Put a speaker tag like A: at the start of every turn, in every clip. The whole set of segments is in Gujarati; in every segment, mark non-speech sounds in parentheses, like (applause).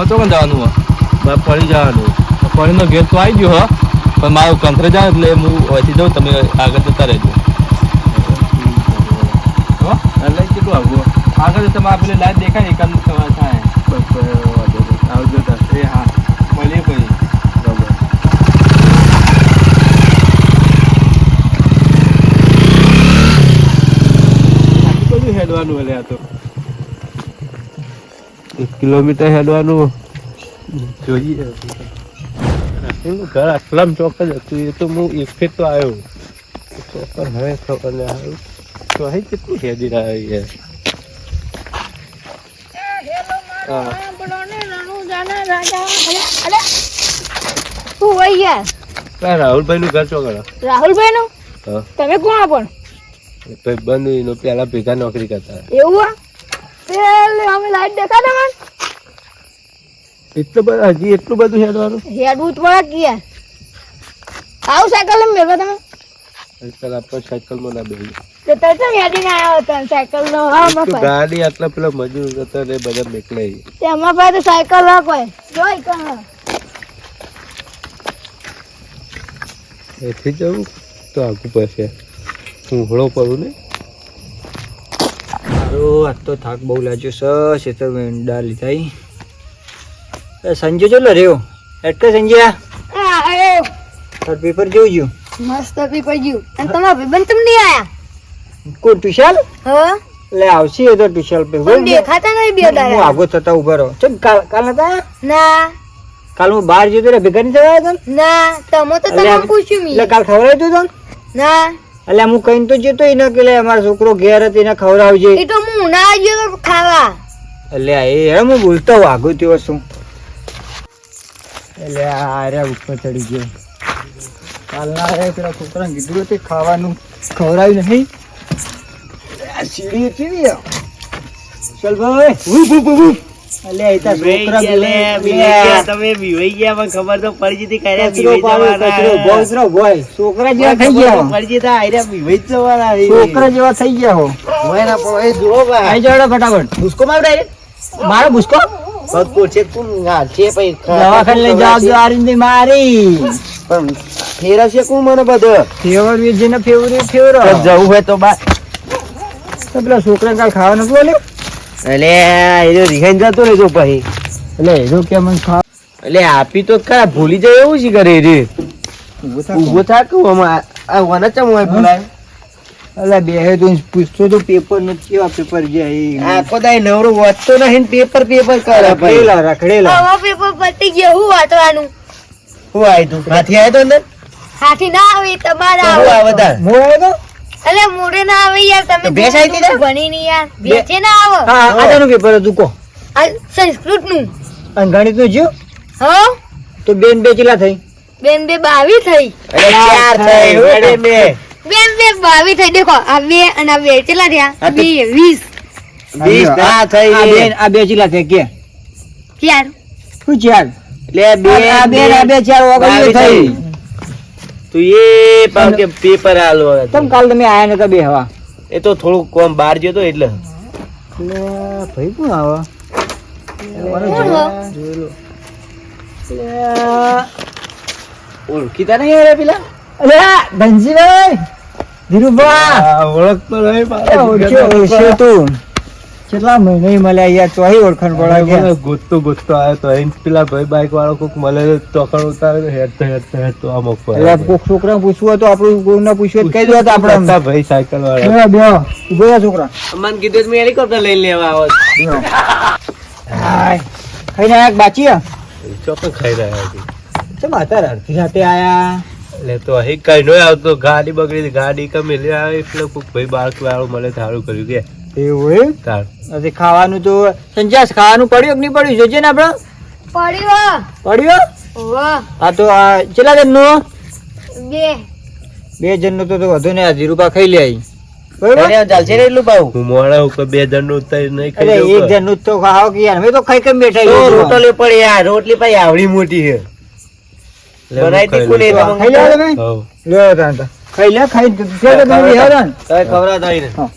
A: તમારે તો કોણ જવાનું હોય ફરી જવાનું. ફરીનો ગેટ તો આવી ગયો હો. પણ મારું કંથરે જાય એટલે હું વહેતી જાઉં તમે આગળ જતા રહેજો. હો? એટલે કેટલું આગળ આગળ તમારે પેલી લાઈટ દેખાય એકાદ સવાર થાય. બસ આવજો એ હા. મળીએ પછી. હેડવાનું એટલે આ તો. એક કિલોમીટર હેડવાનું. જોઈએ. એનું ઘર આટલામ ચોક જ હતું. એ તો હું એક ફેર તો આવ્યો. ચોક્કસ હવે ખબર ને આવ્યું તો અહીં કેટલું હેડી રહ્યા યાર રાહુલભાઈ નું ઘર ચોકડા.
B: રાહુલભાઈ નું તમે કોણ પણ?
A: ભાઈ બંધ પેલા ભેગા નોકરી કરતા
B: એવું પેલે અમે લાઈટ દેખા તમને
A: એટલું બધું હજી એટલું બધું હેડવાનું?
B: હેડવું તો પડે કે. આવું સાયકલ લઈને મેળવા તમે.
A: સાયકલ આપો સાયકલ સાયકલમાં ના બેહી
B: તો તમે હેડી ના આવ્યા હતા સાયકલ નો હા
A: તો
B: મફત
A: ગાડી આટલા પેલા મજૂર હતા ને બધા મેકલાઈ
B: તેમાં પાસે તો સાયકલ રાખ હોય જોઈ કણ
A: એથી જવું તો આગુ પાસે. હું હળો પડું ને?
C: મારો આજ તો થાક બહુ લાગ્યો છે શેતર ડાળ લીધા સંજય ચલો રહ્યો? એટલે સંજય
B: હા
C: તાર પેપર જોઈ ગયું.
B: મસ્ત પેપર ગયું અને તમારા ભાઈબંધ તમને આયા?
C: કોણ તુષાલ
B: હા?
C: લે આવશે એ તો ટુશાલ પે
B: પણ દેખાતા નહીં બે
C: હું આગો થતા ઊભા રહો ચમ કાલ કાલ નતા
B: ના.
C: કાલ હું બહાર જતો રે ભેગા નહીં થયા તમ ના
B: તમે તો તમે પૂછ્યું મી.
C: કાલ ખવડાવ્યું તું તને?
B: ના.
C: એટલે હું કહીને તો જતો એને કે લે અમારો છોકરો ઘેર હતી એને ખવડાવજે.
B: એ તો હું ના આવ્યો તો ખાવા.
C: એટલે એ હું બોલતો હોઉં આગો તેવો શું એટલે આ આર્યા ઉપર ચડી ગયો. કાલના આર્યા પેલા છોકરાને કીધું હતું ખાવાનું ખવડાવ્યું નહીં. સીડી કેવી ચાલ ભાઈ છોકરા જેવા થઈ ગયા હો. છોકરા જેવા થઈ ગયા હો આઈ જાઓ ફટાફટ મારો દવાખાને લઈ જવાબદારી મારી.
D: ફેરવશે કોણ મને બધું?
C: ફેવર જેને ફેવરે ફેવરો.
D: જવું હોય તો બા
C: તો પેલા છોકરા કાલ ખાવાનું બોલ્યો
D: એટલે એ રિહાઈ જતો રહેજો પછી
C: એટલે ખા
D: એટલે આપી તો ખરા ભૂલી જાય એવું છે કરે રે?
C: ઊભો
D: થાક. આમાં આ વના ચમ હોય બોલાય
C: એટલે બે હે તું પૂછતો તો પેપરનું કેવા પેપર જે
D: આખો દાય નવરો વાંચતો નહીં પેપર પેપર કરે ભાઈ.
C: રખડેલા રખડેલા
B: હવે પેપર પતી ગયો હું વાંચવાનું?
D: હું આય તું હાથી આયો તો અંદર?
B: હાથી ના આવે તમારા આવે.
D: આવે
C: હું આવ્યો તો?
B: એટલે મોડે ના આવે યાર તમે
D: ભેંસ આઈ હતી
B: ભણી ની યાર. ભેંસે ના આવે.
C: હા આજાનું પેપર હતું કો.
B: આ સંસ્કૃતનું
C: અને ગણિતનું જો
B: હો?
C: તો બેન બે કેટલા થઈ?
B: બેન બે બાવી થઈ.
D: એટલે ચાર થઈ વડે બે.
B: બેન બે બાવી થઈ દેખો આ બે અને આ બે કેટલા થયા? બે વીસ.
D: વીસ ના થઈ
C: આ
D: રે.
C: આ બે ચીલા થઈ કે?
B: ચાર.
C: શું ચાર?
D: એટલે બે
C: બે બે ચાર ઓગણીઓ થઈ.
D: તું એ પાવ કે પેપર આલો
C: તમ કાલ તમે આયા નતા બે હવા.
D: એ તો થોડુંક કોમ બહાર ગયો તો એટલે.
C: એટલે ભાઈ કોણ આવા
D: ઓળખીતા નહીં પેલા?
C: ધનજીભાઈ! ધીરુભા
A: ઓળખતો નહીં
C: એ ઓળખ્યો ઓળખ્યો તું કેટલા મહિને મળ્યા યાર? ચોહી ઓળખાણ પડાવી
A: ગોતતો ગોતતો આવ્યો તો અહીં પેલા ભાઈ બાઈક વાળો કોક મળે તો ઉતારે હેડતો હેડતો હેડતો આમ ઉપર
C: એટલે કોક છોકરાને પૂછવું હતું આપણું કોઈને પૂછ્યું હોય તો કહી દો આપણે
A: હતા ભાઈ સાયકલ વાળા.
C: બે બે ઊભો છોકરા.
D: મન કીધું મેં હેલિકોપ્ટર લઈ લેવા આવો.
C: ખાઈને આયા બાચી
A: ચોક્કસ ખાઈ રહ્યા હતી
C: ચમ અત્યારે અડધી સાથે આયા?
A: એટલે તો અહીં કઈ નો આવતો. ગાડી બગડી ગાડી કમે લે આવે એટલે કોક ભાઈ બાળક વાળો મળે તો સારું કર્યું કે.
C: એવું એમ?
A: તાર.
C: ખાવાનું તો સંજાસ ખાવાનું પડ્યું કે નહીં પડ્યું? જોજે ને આપણે.
B: પડ્યો.
C: પડ્યું?
B: વાહ
C: આ તો આ કેટલા નો
B: બે.
C: બે જણનું તો તો વધુ ને હજી રૂપા ખાઈ લે
D: ને
A: હું
C: જણનું?
D: રોટલી પડી. આવડી મોટી છે. બનાવી તો
C: ખાઈ લે તમે
A: હવ.
C: લ્યો ખાઈ લે ખાઈ છે તો તમે બેહો તાન.
D: તમે ખવડાવતા ને
C: હા.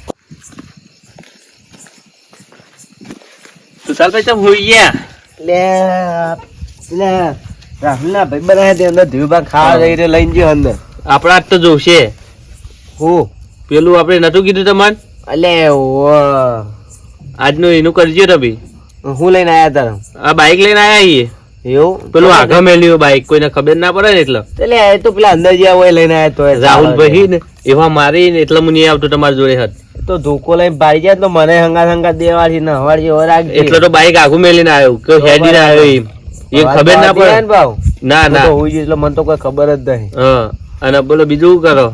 D: તું ચાલ પછી હોઈ ગયા લે લે રાહુલના ભાઈ બનાવ્યા તે અંદર ધીરુભા ખાવા જઈ રહ્યો લઈને ગયો અંદર.
E: આપણા જ તો જોશે.
D: હું.
E: પેલું આપણે નતું કીધું તમારે?
D: અલે ઓ
E: આજનું એનું કરજો તમે.
D: હું લઈને આયા તારા.
E: આ બાઈક લઈને આયા છીએ.
D: એવું?
E: પેલું આગળ મેલ્યું કોઈને ખબર ના પડે ને એટલે?
D: એટલે એ તો પેલા અંદર જ્યાં હોય લઈને આયા તો
E: રાહુલભાઈ ને એવા મારી ને એટલે હું નહીં આવતો તમારી જોડે હત
D: તો ધોકો લઈને ભાઈ જાય તો મને હંગા હંગા દેવાડી ને હવાડી ઓર
E: એટલે તો બાઇક આગું મેલીને આવ્યો. કે હેડીને આવ્યો એમ એ ખબર ના પડે.
D: ભાવ
E: ના ના.
D: તો હોય એટલે મને તો કોઈ ખબર જ નહીં.
E: હા. અને બોલો બીજું કરો?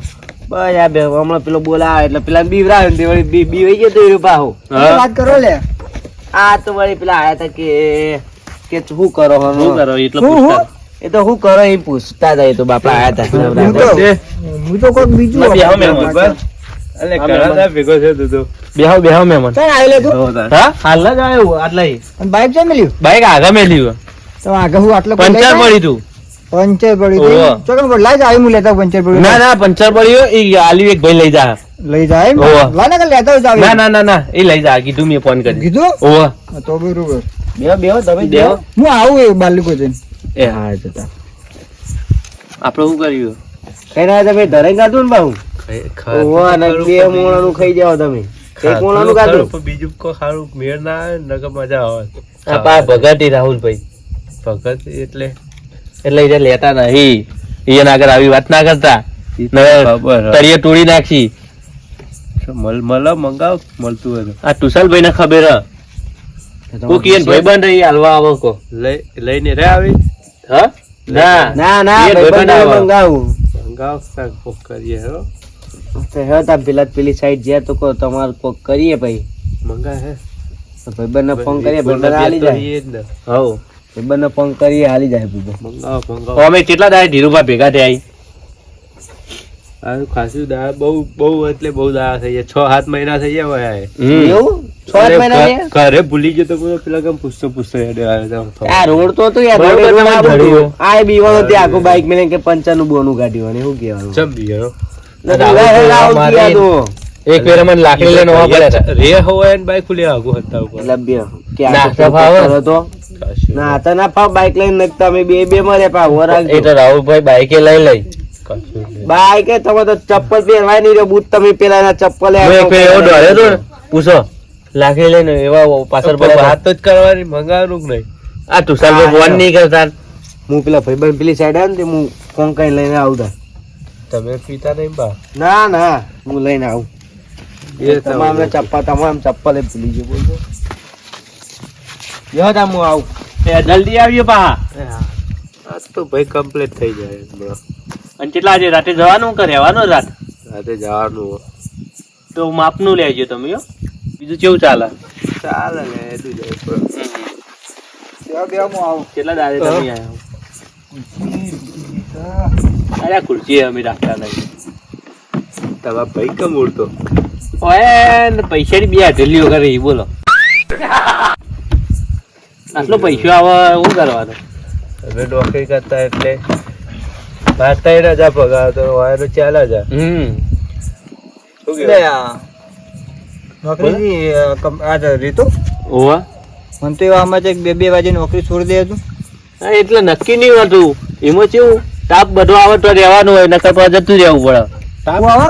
D: બસ આ બે હમણાં પેલો બોલાવે એટલે પેલા બીવરાવે ને બી બી વહી જતો એ પાહો
C: વાત કરો લે.
D: આ તો વળી પેલા આયા તા કે કે શું કરો
E: શું કરો? એટલે? પૂછતા.
D: એ તો શું કરો? એ પૂછતા જાય તો બાપા આયા હતા
C: હું તો કોઈક બીજું.
D: એટલે
E: આ
D: ભેગો છે તું તો
E: બેહાવ બેહો મહેમાન.
C: કઈ આયલે તું?
E: હા? હાલ જ આવ્યો આટલા
C: અને બાઈક છે મળ્યું
E: બાઇક આગળ મેલ્યું
C: તો આગા હું આટલો
E: પંચર પડી તું.
C: પંચર પડી
E: ઓહો.
C: ગઈ ચોકન પર લાઈ જાય હું લેતા પંચર પડ્યું.
E: ના ના પંચર પડ્યો એ આલી એક ભાઈ લઈ જા.
C: લઈ જાય એમ?
E: ઓહો.
C: ને કે લેતા હોય ચાવી.
E: ના ના ના ના એ લઈ જા કીધું મેં ફોન કરી.
C: કીધું?
E: ઓહો.
C: તો બરોબર.
D: બેહો બેહો તમે
E: બેહો.
D: બેહો.
C: હું આવું એ બાલિકો જઈને
E: એ હા જતા આપણે શું કર્યું?
D: કઈ ના તમે ધરાઈ કાઢું ને બાહુ. ઓહો અને બે મોણાનું ખાઈ જાઓ તમે. એક મોણાનું કાઢું.
E: બીજું કો સારું મેળ ના આવે નકર મજા આવે. આ પા ભગતી રાહુલભાઈ. ભગત એટલે? એટલે લેતા નહીં એને આગળ આવી વાત ના કરતા. તળિયે તોડી નાખી. મલ મંગાવ મળતું હતું આ તુષાલભાઈ ને ખબર હ. કોક ભાઈબંધ અહીં હાલવા આવો કો લઈને રે આવી? હા? ના.
D: ના ના
E: ભાઈબંધ.
D: મંગાવું
E: મંગાવ સાક કોક કરીએ હો?
D: તો હે તા પેલા પેલી સાઈડ જ્યાં તો કો તમાર કોક કરીએ ભાઈ.
E: મંગા હે?
D: ભાઈબંધ ને ફોન કરીએ ભાઈબંધ હાલી જાય.
E: હવ
D: ભાઈબંધને ફોન કરીએ હાલી જાય ભાઈબંધ
E: મંગાવ મંગાવ. અમે કેટલા દાય ધીરુભા ભેગા થયા આ ખાસું દા બહુ બહુ એટલે બહુ દા થઈ ગયા છ સાત મહિના થઈ ગયા હોય
D: એવું?
E: ઘરે ભૂલી ગયો તો પેલા કેમ પૂછતો પૂછતો તો.
D: આ રોડ તો હતો યાર રોડ. આ બીવાનો તે આખો બાઈક મેલે કે પંચાનું બોનું કાઢ્યું અને એવું કહેવાનું?
E: ચમ
D: તો.
E: એક વેર મને લાકડી લઈને આવવા પડ્યા રે હોય ને બાઈક ખુલી આગો હતા ઉપર.
D: લબ્ય કે આ
E: ના,
D: તો
E: તો ફાવે.
D: ના તો ના ફાવ બાઈક લઈને નખતા અમે બે બે મરે પા વર
E: એ તો રાહુલભાઈ બાઈકે લઈ લઈ.
D: બાઈક તમે તો ચપ્પલ પહેરવાય નહીં રહ્યો બૂટ તમે પેલાના ચપ્પલ
E: પૂછો. લાકડી લઈને એવા પાછળ પર વાત જ કરવાની મંગાવવાનું નહીં? આ તુષારભાઈ ફોન નહીં કરતા
D: હું પેલા ભાઈબંધ પેલી સાઈડ આવે ને તે હું ફોન કઈ લઈને આવતા
E: તમે પીતા નહીં બા.
D: ના ના હું લઈને આવું. તમામ ચપ્પા તમામ ચપ્પલ એ ભૂલી ગયો બોલતો યો તા હું આવું.
E: જલ્દી આવ્યો પા આજ તો ભાઈ કમ્પ્લીટ થઈ જાય બરો અને કેટલા આજે રાતે જવાનું કે રહેવાનું રાત? રાતે જવાનું. તો માપનું લેજો તમે હો. બીજું કેવું ચાલે? ચાલે ને એટલું જ
C: બે બે હું આવું?
E: કેટલા દાડે તમે આવ્યા અરે ખુરશી અમે રાખતા નહીં. તમારા ભાઈ કેમ ઉડતો? ઓએ ને પૈસાની બે વગર એ બોલો. આટલો પૈસો આવે શું કરવાનો?
A: હવે નોકરી કરતા એટલે પાંચ ત્રણ હજાર પગાર તો હોય તો ચાર હજાર
E: હમ.
A: શું કહેવાય?
C: નોકરી? આ જ રીતો.
E: ઓવા
C: મને તો એવા આમાં છે બે બે વાગે નોકરી છોડી દે તું
E: હા એટલે નક્કી નહીં હોતું. એમાં કેવું? તાપ બધો આવે તો રહેવાનું હોય નકર તો જતું રહેવું પડે.
C: હું આવે?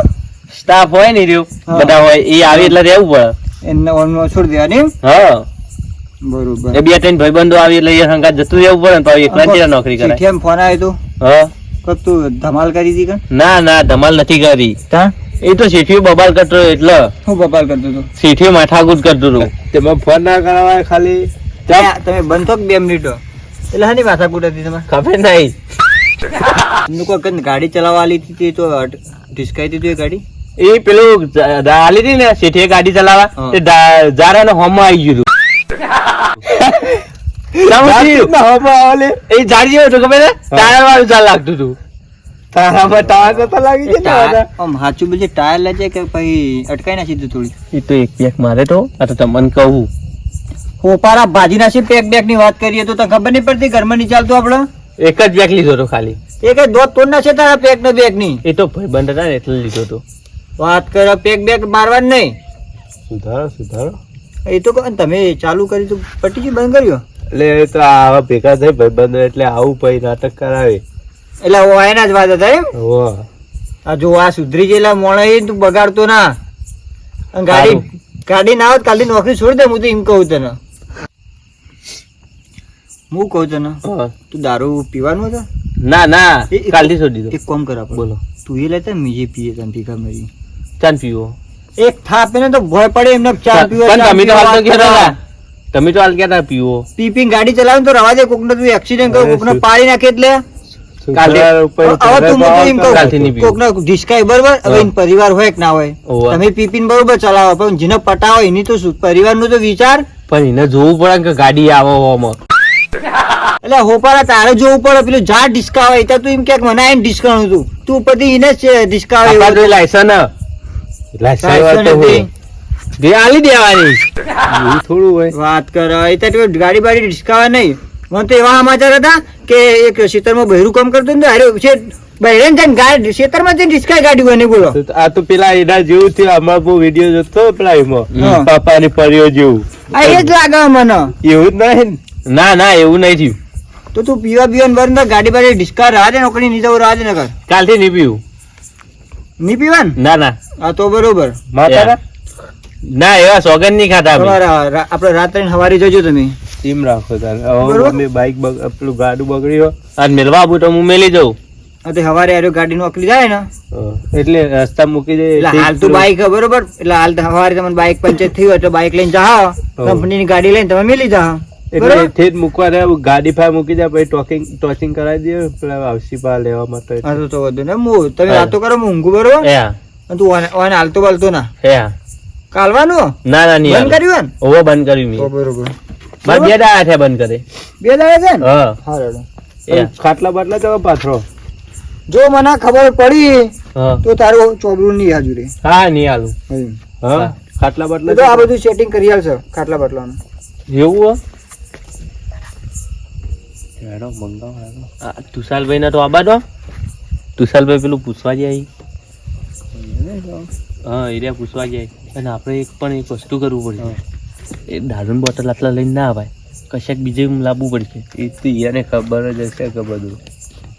E: સ્ટાફ હોય ને રહ્યું બધા હોય એ આવે એટલે રહેવું પડે.
C: એને ઓનમાં છોડી દેવાની?
E: હા.
C: બરોબર.
E: એ બે ત્રણ ભાઈબંધો આવી એટલે એ સંગાત જતું રહેવું પડે તો એકલા જ નોકરી કરે.
C: કેમ ફોન આવ્યો
E: હા.
C: તો તું ધમાલ કરી હતી
E: ના ના ધમાલ નથી કરી.
C: તા?
E: એ તો શેઠીઓ બબાલ કરતો એટલે.
C: હું બબાલ કરતો હતો.
E: શેઠીઓ માથાકૂટ કરતું હતો.
A: તેમાં ફોન ના કરાવાય ખાલી.
C: તમે બંધ બે મિનિટો એટલે હાની માથાકૂટ હતી તમારે?
E: ખબર નહીં.
C: કોઈ ગાડી ચલાવવા આલી હતી તો ઢીસકાઈ દીધું એ ગાડી?
E: એ પેલું આલી હતી ને શેઠીએ ગાડી ચલાવવા. તે જા- જારાને હોમમાં આવી ગયું હતું. એ જાડી હતું ખબર ને ટાયર વાળું ચાલ લાગતું હતું.
A: તારામાં ટાયર તો લાગી
C: ટાયર- આમ હાચું બીજે ટાયર લેજે કે પછી અટકાઈ નાખી દીધું થોડી.
E: એ તો એક પેક મારે તો આ તો તમને કહું.
C: હોપારા ભાજી નાસી પેક બેકની વાત કરીએ તો તને ખબર નહીં પડતી ઘરમાં નહીં ચાલતું આપણે
E: એક જ બેગ લીધો તો ખાલી.
C: એક જ દોત તોડ નાખે તારા પેક ને બેગની?
E: એ તો ભાઈબંધ હતા ને એટલે લીધો તો
C: વાત કરો પેક બેગ મારવા નહીં.
A: સુધારો સુધારો.
C: એ તો કહો ને તમે ચાલુ કરી તો પટી બંધ કર્યો?
E: એટલે તો આવા ભેગા થઈ ભાઈબંધો એટલે આવું પછી નાટક કરાવે.
C: એટલે એના જ વાત હતા એમ? આ જો આ સુધરી ગયેલા મોણ એ તું બગાડતો ના. ગાડી ગાડી ના આવત કાલથી નોકરી છોડી દે હું તો એમ કહું તને. હું કહું તને તું દારૂ પીવાનું હતો?
E: ના ના કાલથી છોડી દો
C: એક કોમ કર
E: બોલો.
C: તું એ લેતા મીજે પીએ તને ભીખા મરી.
E: ચાન પીવો.
C: એક થાપે ને તો ભય પડે એમને ચા પીવો
E: પણ તમે તો હાલ. હતા? તમે તો હાલ કહેતા પીવો?
C: પી પીને ગાડી ચલાવે તો રવા દે કોકને તું એક્સિડન્ટ કરો કોકને પાડી નાખે એટલે. પરિવાર હોય કે ના હોય. તમે પીપીન બરોબર ચલાવો પણ જેને પટાવો એની તો પરિવાર નો તો વિચાર?
E: પણ એને જોવું પડે કે ગાડી આવો
C: એટલે હોપારા તારે જોવું પડે પેલું જા ડિસ્કાવ હોય ત્યાં તું એમ ક્યાંક મને આઈને ડિસ્કાઉન્ટ હતું. તું પછી એને જ ડિસ્કાવે
E: લાયસન લાયસન હોય. આલી દેવાની. (laughs) થોડું હોય.
C: વાત કર એ તો ગાડી બાડી ડિસ્કાવા નહીં. મને તો એવા સમાચાર હતા કે એક ખેતરમાં બહેરું કામ કરતો ને અરે છે બહેરેન છે ગાડી ખેતરમાં જઈને ડિસ્કાય ગાડી બને બોલો.
E: આ તો પેલા એના જેવું થયું. અમાર બહુ વીડિયો જોતો પેલા એમાં. પાપાની પરીઓ જેવું.
C: આ એ જ લાગે મને.
E: એવું જ નહીં ના? ના એવું નહીં થયું.
C: તો તું પીવા પીવાનું બંધ કર, ગાડી બાજુ ડિસ્કાર રાહ દે નોકરી નહીં જવું રાહ દે નકર.
E: કાલથી નહીં પીવું.
C: નહીં પીવાનું?
E: ના ના.
C: આ તો બરોબર.
E: માતા ના એવા સોગન નહીં ખાતા
C: આપણે રાત્રે ને સવારે જજો તમે.
E: ટીમ રાખો તારે. હવે બાઈક પેલું ગાડું બગડ્યું. આજ મેળવા આવું તો હું મેલી જાઉં
C: હા તો સવારે આર્યો ગાડી નોકરી જાય ને.
E: એટલે રસ્તા મૂકી દે
C: એટલે હાલ તો બાઈક બરોબર? એટલે હાલ તો સવારે તમને બાઈક પંચર થયું હોય તો બાઈક લઈને જાઓ કંપનીની ગાડી લઈને તમે મેલી જાઓ
E: એટલે થી જ મૂકવા દે ગાડી ફાય મૂકી દે પછી ટોકિંગ ટોચિંગ કરાવી દે પેલા આવશી પા લેવા માટે.
C: હા તો તો વધુ ને હું તમે
E: હા.
C: વાતો કરો હું ઊંઘું બરોબર હા. તું ઓને ઓને હાલતો બાલતો ના.
E: એ
C: કાલવાનું?
E: ના ના નહીં
C: બંધ કર્યું ને
E: ઓવો બંધ કર્યું
C: બરોબર.
E: બે દાડા થયા બંધ કરે.
C: બે દાડા છે ને?
E: હા.
C: હા
E: ખાટલા બાટલા જવા પાથરો
C: જો મને ખબર પડી તો તારું ચોબરું નહીં હાજુ રે.
E: હા નહીં
C: હાલું.
E: હા. ખાટલા બાટલા
C: તો આ બધું સેટિંગ કરી આલશે ખાટલા બાટલાનું.
E: એવું હો? હેડો મંગાવો હેડો. આ તુષાલભાઈ ના તો આબા દો તુષાલભાઈ પેલું પૂછવા જાય. હા એરિયા પૂછવા જાય. અને આપણે એક પણ એક વસ્તુ કરવું પડશે એ દારૂની બોટલ આટલા લઈને ના અવાય કશાક બીજે લાવવું પડશે. એ તો એને ખબર જ હશે કે બધું.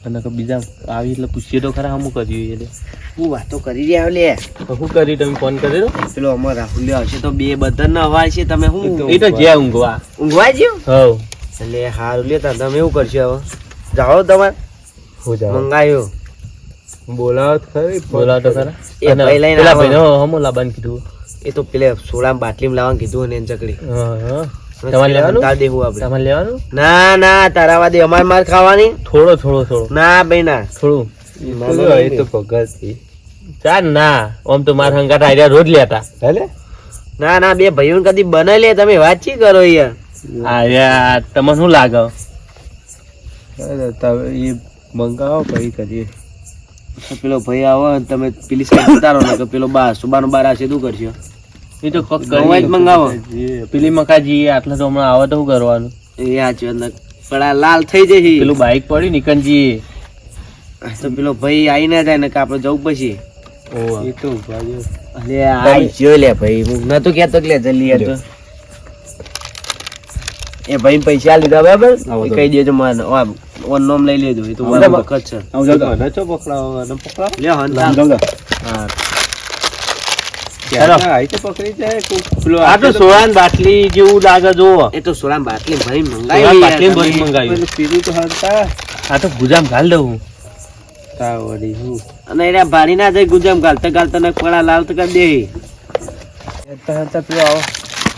E: અને કે બીજા આવી એટલે પૂછીએ તો ખરા શું કર્યું એટલે
D: હું વાતો કરી રહ્યા લે.
E: તો શું કરી તમે ફોન કર્યો
D: પેલો અમાર રાહુલ આવશે તો બે બધા ના અવાય છે તમે શું
E: એ તો જ્યાં ઊંઘવા
D: ઊંઘવા જ્યો
E: હવ.
D: એટલે હારું લેતા તમે એવું કરશો હવે. જાઓ તમારે.
E: હું જાઓ
D: મંગાયો.
E: બોલાવો ખરી. બોલાવો તો ખરા
D: ભાઈ
E: પેલા. ભાઈને હમો લાબાન કીધું.
D: એ તો પેલે સોડા બાટલી લાવવાનું કીધું ને ચકડી
E: હા હા. તમારે લેવાનું?
D: ના ના તારા વાદે અમાર માર ખાવાની.
E: થોડો થોડો થોડો.
D: ના ભાઈ ના.
E: થોડું. એ તો ચાલ ના. તો મારા હંગાત આર્યા રોજ લેતા. હેલે
D: ના ના બે ભાઈઓ કદી બનાવી લે તમે વાતચીત કરો યાર?
E: આર્યા તમને શું લાગે? એ મંગાવો પછી કરીએ.
D: પેલો ભાઈ આવો ને તમે પેલી સાઈડ ઉતારો ને પેલો બા સુબાનો બાર આ સીધું કરશો?
E: એ તો કોક
D: ગવાઈ જ મંગાવો.
E: પેલી મકાજી આટલા તો હમણાં આવે તો શું કરવાનું?
D: એ હાચી વાત પણ આ લાલ થઈ જશે
E: પેલું બાઈક પડ્યું નિકનજી
D: તો પેલો ભાઈ આઈ ના જાય ને કે આપણે જવું પછી.
E: એ તો
D: અલે આઈ જ્યો લે ભાઈ. હું નતો કહેતો લે. જલ્દી એ ભાઈ પૈસા લીધા બરાબર? કહી દેજો મને ઓન નોમ લઈ લેજો. એ તો વખત છે
E: પકડાવો મને પકડાવો
D: લ્યો હંતા હા
E: ચાલો. આ તો સોળાની બાટલી જેવું લાગે જોવો
D: એ તો સોળા બાટલી ભરી
E: સોળા
D: મંગાવી
E: બાટલી ભરી મંગાવ્યું આ તો ગુજામ ઘાલ દઉં
D: અને એના ભારી ના જાય ગુજામ ગાલતા ગાલતા ને પડા લાલ તો કરી દે.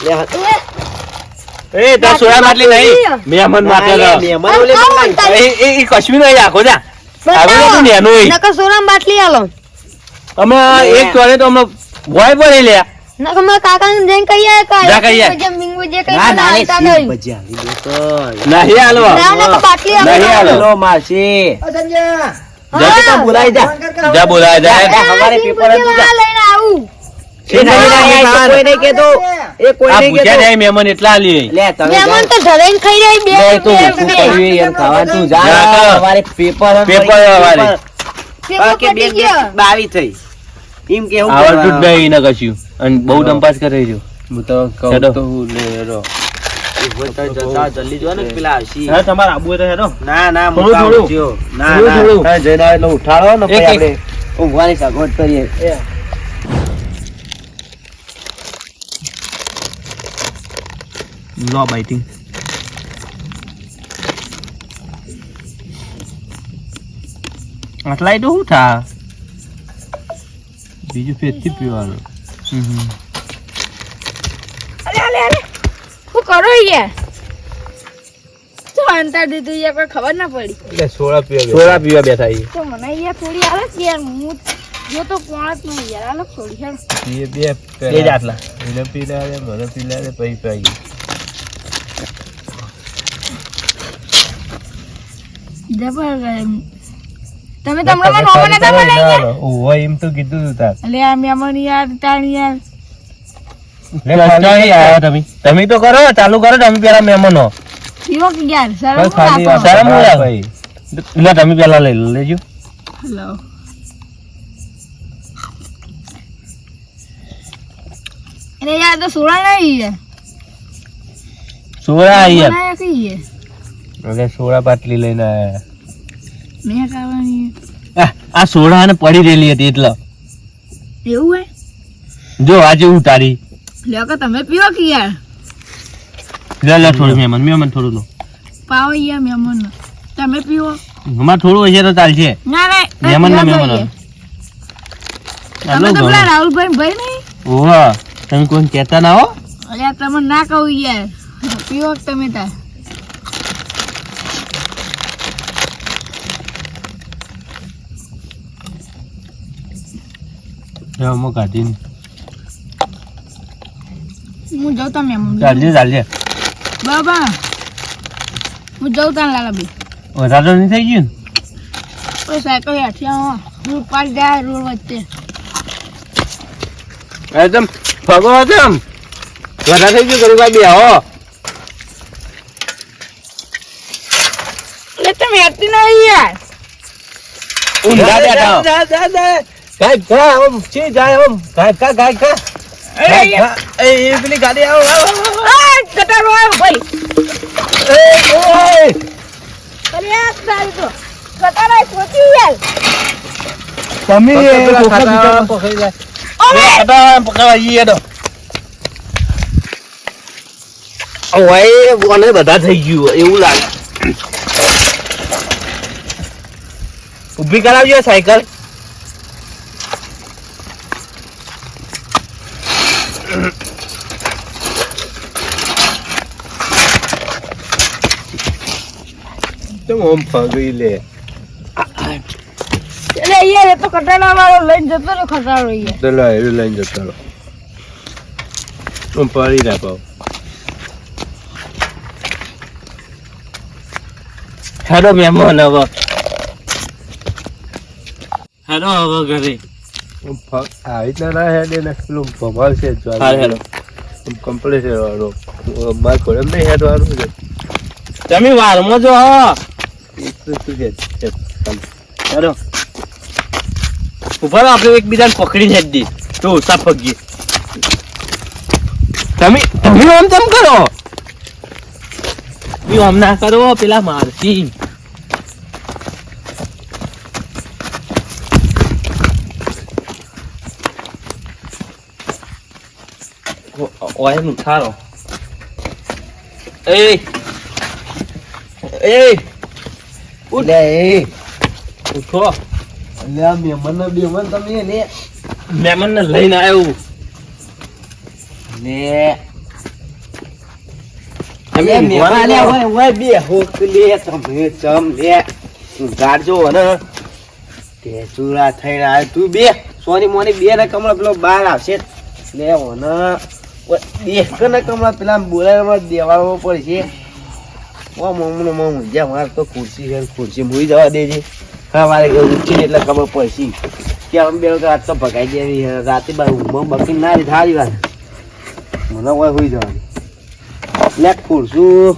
D: લે
E: એ તાર સોળા બાટલી નહીં. મહેમાન માટે
D: મહેમાનો મંગાવી.
E: એ કશું નહીં આખો જા. આવી બધું નેનું
B: નકર સોરામ બાટલી આલો.
E: અમે એક ચોરે તો અમે ભોય પડી લ્યા
B: નકર કાકા ને જઈને કહી આય કા
E: જા કહી આય.
B: જમ બિંગુ જે કહી
D: ના, ના, શીખ
B: નહીં.
D: ભજી આવી ગયો તો.
E: નહીં આલો
B: ના, નકર પાટલી આલો.
E: નહીં હાલો.
D: લો, માસી.
E: જા
B: તો
D: બોલાઈ જા.
E: જા બોલાઈ જા.
B: હવારે
D: પેપર હતું, જા.
B: લઈને આવું.
E: લે
D: લે, લે, પેપર
B: ગયો.
D: બાવી થઈ. એમ કે હું
E: આવડતું જ? નહીં ને કશું અને બહુ દંપાસ કરે છે
A: હું તો કહું તો હું લે
E: રો આટલા તો શું થા?
A: બીજું ફેરથી પીવાનું
B: અરે અરે અરે હું કરો યાર અંતર દીધું યાર કોઈ ખબર ના પડી.
A: એટલે સોડા પીવા
E: સોડા પીવા બેઠા છીએ
B: તો મને યાર થોડી આવે છે યાર હું જો તો પાંચ નહીં યાર આલો થોડી હેડ
A: પીએ બે
E: બે જ
A: એને પી લે મને પી લે પછી પીએ
B: જબર. તમે તમને મને નોમો નતા બોલાઈ યાર
A: ઓહો એમ તો કીધું તું તાર.
B: લે આ મેમન યાર તાણ યાર.
E: ક્યાંય આયા. તમે. તમે તો કરો ચાલુ કરો તમે પેલા મહેમાનો
B: પીવો કે યાર શરમ
E: શરમ હું
A: ભાઈ.
E: લે તમે પેલા લઈ લો લેજો.
B: હેલો. અરે યાર તો સોડા નહીં છે.
E: સોડા આઈ
B: છે. યાર
A: સોડા બાટલી લઈને આયા
B: મેં
E: આ સોડા ને પડી રહેલી હતી એટલે.
B: એવું હે?
E: જો આજે ઉતારી
B: લ્યો કે તમે પીવો કે યાર?
E: લે લે થોડું મહેમાન મહેમાન થોડું લો.
B: પાવો યાર મેમન તમે પીવો
E: અમારે થોડું હશે તો ચાલશે.
B: ના ના
E: મહેમાન ના મહેમાન
B: તમે તો પેલા રાહુલભાઈ ભાઈ નહીં?
E: ઓહો તમે કોણ કહેતા ના હો?
B: અરે આ તમે ના કહું યાર. પીવો કે તમે તાર?
A: અમુક કાઢીને.
B: હું જાઉં તા મેમન
E: ચાલશે ચાલશે
B: બાબા હું જાઉં તા લાલાભાઈ
E: વધારે નહીં થઈ ગયું
B: કોઈ સાયકલ આવો. રોડ પાડી જાય રોડ વચ્ચે.
E: એકદમ હતો એમ વધારે થઈ ગયું ગરીબ બે હો
B: એટલે તમે હેઠી નહીં યાર.
E: ઊંધા બેઠા
A: જા ઓમ છે જાય ઓમ ગાય કા કા? એ એ પેલી ગાડી આવો આવો
B: કટારો આવ્યો ભાઈ
A: એ ઓય
B: અરે આ સારી તો. કટારો પહોંચી યાર
A: તમે
E: પકડ પેલા
A: કોકા
E: ખાતા
A: બીજામાં પકડી જાય.
B: ઓમે!
E: કટા પકડવા જઈએ તો ઓય બોને બધા થઈ ગયું એવું લાગે. ઊભી કરાવજો સાયકલ.
A: તો ઓમ ફગી લે.
B: એટલે યાર એ તો કટારા વાળો લઈને જતો રહ્યો ખટારો યાર
A: તો લે એ લઈને જતો રહ્યો. ઓમ પાડી ના પાવ
E: હેડો મહેમાન હવે હેલો હવે ઘરે.
A: આવી રીતના ના હેડે ને પેલું ભમાવ છે જ
E: હા હેડો.
A: ઓમ હેડવાનો માર નહીં હેડવાનું છે.
E: તમે વારમાં જો હો.
A: તો.
E: હેડો ઊભા આપણે એકબીજાને પકડીને જ દી તો ઓછા પગીએ તમે તમે આમ તેમ કરો? તમે આમ ના કરો, પેલા મારતી ઓયનું થારો એ એ
D: એટલે એ.
E: ઉઠો.
D: મહેમાનનો બેમાન તમે
E: મહેમાન ને. લઈને આવ્યું
D: મહેમાન. હોય હોય બે હોક લે તમે ચમ લે. ગાડજો ને. તે ચૂરા થઈને આવે તું બે. સોની મોની બે ને કમળ પેલો બાર આવશે. લે ઓને. કે ને કમળા પેલા બોલાવા દેવામાં પડશે. ઓ મમ્મ જ્યાં મારે તો ખુરશી છે ખુરશી મૂઈ જવા દેજે મારે એટલે ખબર પડશે. કે આમ બે આજ તો ભગાઈ દેવી. રાતે બાર ઊંઘમાં બકી ના રહી સારી વાત. મને હોય જવાની. લે, ખુરશું.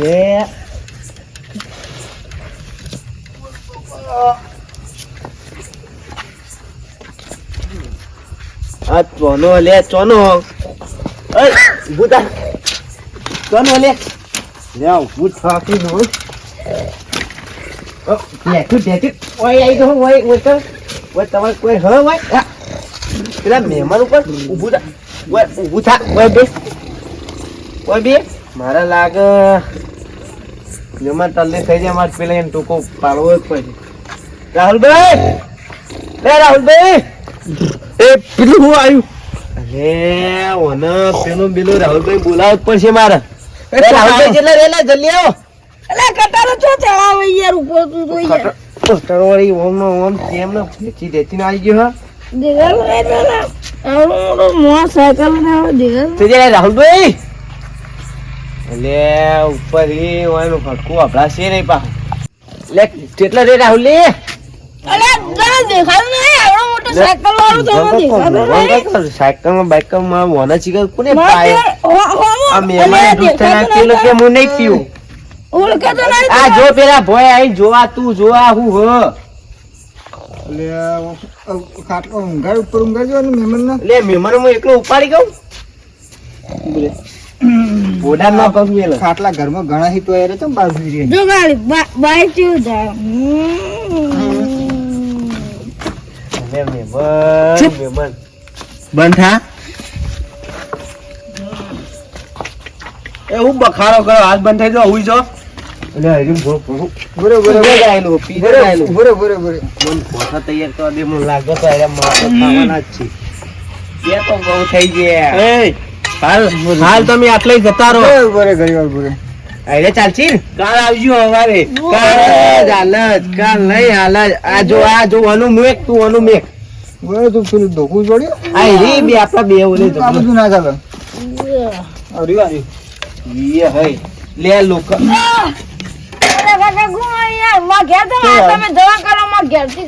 D: Yeah. આ ચોનો લે, ચોનો. ભૂતા. ચોનો લે. લે ઉભું થાકી નો ઢેકું ઢેકું ઓય આવી ગયો ઓય ઓય તો ઓય, તમારે કોઈ હવે ઓય પેલા મહેમાન ઉપર ઉભું થા. ઊભું થા ઓય બે ઓય બે મારા લાગે જમા તલ્લી થઈ જાય મારે પેલા એને ટૂંકો પાડવો જ પડે રાહુલભાઈ! એ રાહુલભાઈ! એ પેલું હું આવ્યું? અરે ઓને પેલું પેલું રાહુલભાઈ બોલાવવું જ પડશે મારે. રાહુલભાઈ જેટલા રેલા જલ્દી આવો.
B: એટલે કટારો છો ચડાવે યાર ઉપર તું તો યાર
D: વાળી ઓમ નો ઓમ કેમ ને ખેંચી દેચીને આવી ગયો હા? રાહુલભાઈ. એટલે ઉપર એ ઓયનું અભડાશે નહીં પા લે કેટલા રે રાહુલ લે
B: અલે જરા દેખાતું નહીં. આવડો મોટો સાયકલ વાળો તો દેખાતો નહીં.
D: સાયકલમાં બાઇકલમાં વોના ચીકર કોને પાય
B: હો- હો-
D: આ મહેમાન દૂધ નાખેલો કે હું નહીં પીવું. આ જો પેલા ભોય આઈ જોવા તું જોવા હું હ.
C: એટલે આ ખાટલો ઊંઘાડ ઉપર ઊંઘાડજો ને મહેમાનના?
D: લે મહેમાન હું એકલો ઉપાડી ગયો? બોડા ના પગ મેલો.
C: ખાટલા ઘરમાં ઘણા હિતો યાર ચમ બાજુ રે
B: જો ગાડી બા- બાઈક જેવું થાય હમ.
D: લે મહેમાન. મહેમાન બંધ થા. એ હું બખારો કરો હાથ બંધ થઈ જો હુઈ જો. હાલ તમે આટલે જતા રહો. અરે ચાલશી કાલ આવજો હવારે. કાલ જ હાલ જ કાલ નહીં હાલ આ જો આ જો અનુ મેક તું અનુ મેક
C: બરે તું પેલું ધોકું જોડ્યું
D: આ રી બે આપણા બે ઓલે
C: બધું ના ચાલે. અરે અરે.
D: ઈએ હઈ. લે લોકો.
B: અરે કાકા ગુમા યારમાં ઘેર તો આ તમે જવા કરો માં ઘેરથી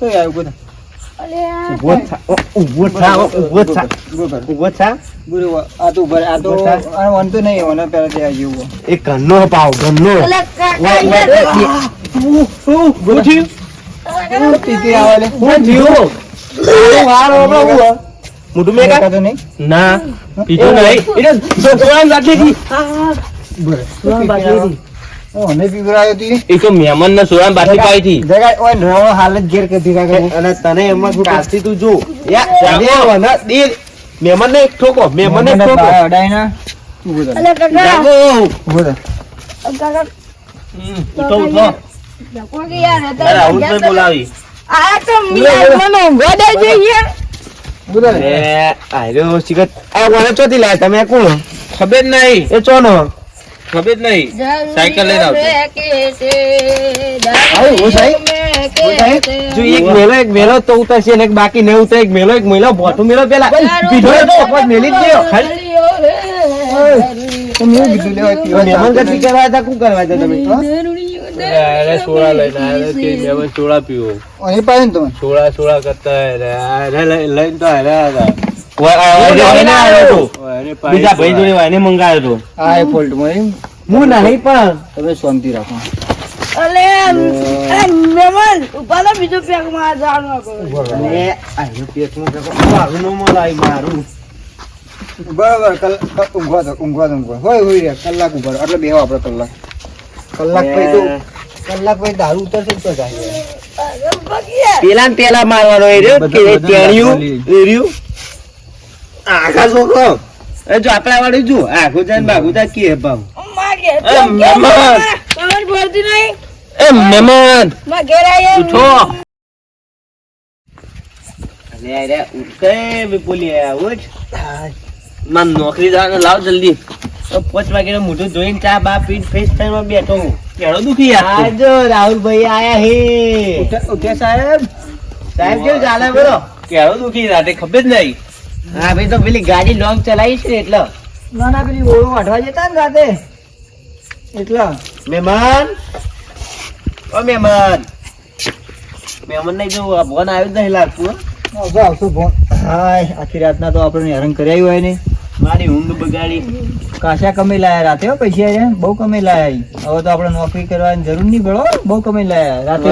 C: તો યાર ઊભો થા
D: ઊભો થા ઊભો થા ઊભો થા. ઊભો થા.
C: બરે આ તો બરે આ તો આ વાંધો નહીં ઓના પહેલા ત્યાં જેવું
D: એ ઘરનો પાવ ઘરનો.
B: અલે કાકા
D: વાય, વાય,
B: યાર
D: વાય. શું શું? થયું
C: પીતી આવે લે?
D: શું વાર હોબળો હું હે? મોઢું મેકા
C: નહીં?
E: ના નહીં.
D: એટલે લાગી હતી.
C: ઓ ને પીવરાયો
E: એ તો મહેમાન ને સોળા બાટલી પાઈ હતી
C: જગા ઓય નવો હાલ ઘેર કરી દીધા
D: અને તને એમાં કાસ્તી તું જો. યા દે દે મહેમાન ને એક ઠોકો મહેમાન ને ઠોકો.
C: બહાર ના ઊભો થા.
B: કાકા.
C: ઊભો થા.
B: કાકા.
E: ઉઠો ઉઠો.
B: જકો કે યાર
E: અરે
B: અત્યારે
E: રાહુલભાઈ બોલાવી.
B: આ તો મને
D: એ સિગત આ વના ચોથી લાયા તમે? કોણ?
E: ખબર નહીં.
D: એ ચોનો.
E: ખબર નહીં. સાયકલ લઈને આવજો.
D: આવું, હું સાહેબ? જો એક મેલો એક મેલો તો ઉતરશે અને એક બાકી નહીં ઉતરે એક મેલો એક મેલો ભોઠું મેલો પેલા. પીધો તો અપવાદ મેલી જ ગયો.
C: તમે કીધું લેવા પીવા
D: મહેમાન ગતિ કરવા હતા શું કરવા હતા તમે?
E: અરે સોળા લઈને આવ્યો કે મહેમાન સોળા પીવો.
C: અહીં પાડે ને તમે.
E: સોળા સોળા કરતા લઈને તો અરે હતા બીજા ભાઈ જોડે એને મંગાવ્યો હતો
C: આ એ ફોલ્ટમાં
D: હું નહીં પણ.
C: તમે શાંતિ રાખો.
B: અલે ઉપાડો બીજો
D: પેકમાં મારું નો મારું.
C: બરાબર કલાક ઊંઘવા દો ઊંઘવા દો ઊંઘવા હોય હોય રે કલાક ઊભા એટલે બેહો આપણે કલાક. કલાક પછી તો કલાક પછી દારૂ ઉતરશે તો જાય
D: પેલા પેલા મારવાનો એ રહ્યો કે એ રહ્યું. આખા છોકરો જો આપણા વાળું જો આખું જાય ને બાગું કે ભાવ
E: એ મહેમાન.
B: ખબર પડતી નહીં?
E: એ મહેમાન.
B: માં ઘેર આયા.
E: ઉઠો
D: અરે અરે બોલી
E: નોકરી જવાનું લાવ જલ્દી.
D: તો પાંચ વાગે મોઢું જોઈને ચા બા પીટ ફેસ ટાઈમ બેઠો હું.
E: કેળો દુખી
D: આજો રાહુલભાઈ આયા હે.
C: ઉઠે સાહેબ.
D: સાહેબ કેવું ચાલે બોલો?
E: કેળો દુખી રાતે ખબર જ નહીં.
D: હા ભાઈ તો પેલી ગાડી લોંગ ચલાવી છે એટલે.
C: ના ના પેલી ઓળું વાઢવા જતા ને રાતે. એટલે.
D: મહેમાન. ઓ મહેમાન. મહેમાન નહીં જો ફોન આવ્યો જ નહીં લાગતું હો.
C: આવતો ફોન હાય આખી રાતના તો આપણે હેરાન કર્યા હોય ને.
D: મારી ઊંઘ બગાડી.
C: કાશા કમાઈ લાયા રાતે હો પૈસા બહુ કમાઈ લાયા હવે તો આપણે નોકરી કરવાની જરૂર નહીં પડો બહુ કમાઈ લાયા રાતે.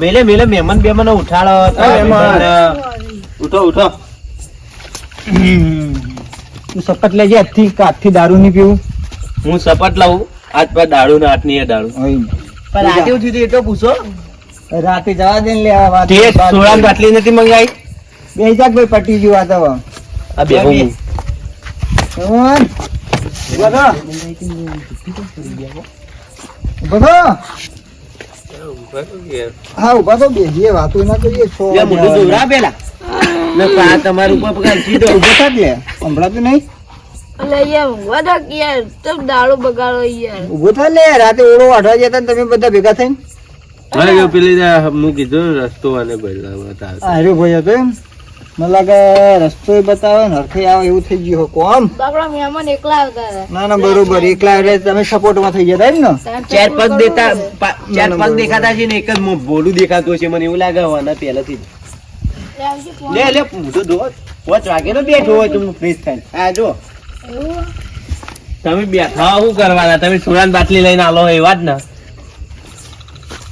D: મેલે મેલે મહેમાન બેમાન ઉઠાડો.
C: મહેમાન.
D: ઉઠો ઉઠો.
C: તું શપથ લેજે આજથી કે આજથી દારૂ નહીં પીવું?
E: હું સપટ લાવું આજ પર દારૂ ને આઠની એ દાડું
D: પણ આજે ઉઠી હતી એટલો પૂછો
C: રાતે જવા દે ને લે આ વાત
E: તે સોળા બાટલી નથી મંગાઈ?
C: બે જાક ભાઈ પટી ગયું આ તો. હવે.
E: આ બે હું.
C: હા ઊભા તો બેસીએ વાતો ના કરીએ. સો
D: લે મોઢું દોરા પેલા. તમારું ઉપર પગાર સીધો.
C: ઊભો થાક લે સંભળાતું નહીં?
B: એટલે યાર ઊંઘવા દો યાર તો દાડો બગાડો યાર.
C: ઊભો થા લે રાતે ઓળો વાઢવા જતા ને તમે બધા ભેગા થઈને?
A: મારે કે પેલી હું કીધું રસ્તો અને બતાવે
C: આર્યો ભાઈ હતો એમ? મને લાગે રસ્તો બતાવે ને હરખે આવે એવું થઈ ગયું હકો
B: આમ. આપણા મહેમાન એકલા આવતા
C: ના ના બરોબર એકલા એટલે તમે સપોર્ટમાં થઈ જતા એમ ને?
D: ચાર પગ દેતા ચાર પગ દેખાતા છે ને એક જ મોં દેખાતું છે મને એવું લાગે હવાના પહેલાથી જ.
B: લે
D: લે પૂછો દો પાંચ વાગે તો બેઠો હોય તું ફ્રીજ થાય. આ જો.
E: તમે બેઠા શું કરવાના? તમે સુરાન બાટલી લઈને આલો એવા જ ને.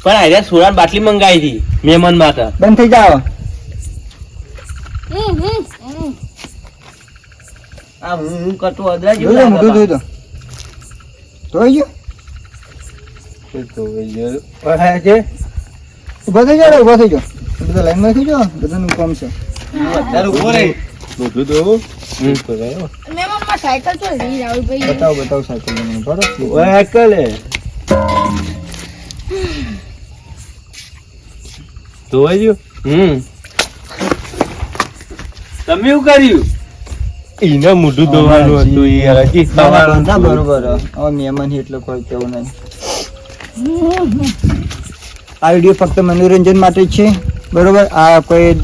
E: પણ આજે સુરાન બાટલી મંગાવી હતી મહેમાન માટે.
C: બંધ થઈ
B: હમ.
D: આ હું હું કરતો અદરા જેવું
C: જોઈ લો મોઢું
D: લાગે
C: જોઈ ગયો ઊભા થઈ જાઓ ઊભા થઈ જાઓ. બધા લાઈનમાં થઈ જાઓ બધાનું કામ છે.
D: અત્યારે ઊભો રહે.
A: મોઢું તો શું કરાયો
B: મહેમાનમાં સાયકલ તો લઈ જાવ ભાઈ.
C: બતાવો બતાવો સાયકલ મને બરોબર
A: ઓય ધોવાઈ ગયો?
E: હમ.
A: તમે શું કર્યું? એને મોઢું ધોવાનું હતું યાર હજી
C: બરોબર. હવે મહેમાન એટલે કોઈ કેવું નહીં. (laughs) આ વીડિયો ફક્ત મનોરંજન માટે છે. બરાબર? આ કોઈ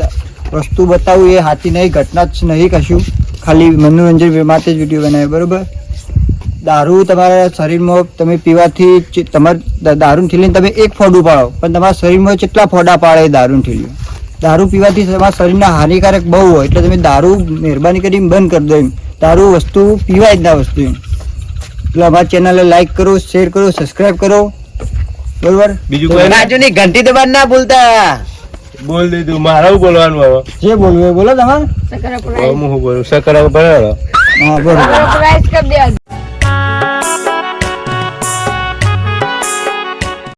C: વસ્તુ બતાવું એ હાથી નહીં, ઘટના જ નહીં કશું. ખાલી મનોરંજન માટે જ વીડિયો બનાવ્યો, બરાબર? દારૂ તમારા શરીરમાં તમે પીવાથી તમારે દ- દારૂની થેલીને તમે એક ફોડું પાડો પણ તમારા શરીરમાં કેટલા ફોડા પાડે દારૂ થેલીઓ? દારૂ પીવાથી તમારા શરીરને હાનિકારક બહુ હોય, એટલે તમે દારૂ મહેરબાની કરીને બંધ કરી દો એમ. દારૂ વસ્તુ પીવાય જ ના વસ્તુ એમ. એટલે અમારા ચેનલને લાઈક કરો, શેર કરો, સબસ્ક્રાઈબ કરો. બરોબર?
A: બીજું કોઈ ના
D: બાજુની ઘંટી દબાણ ના ભૂલતા.
A: બોલ દીધું મારે શું બોલવાનું હવે?
C: જે બોલવું એ બોલો તમારે
A: હું બોલું? સકરા બનાવો
C: હા બરોબર.
B: પ્રાઇસ કરી દે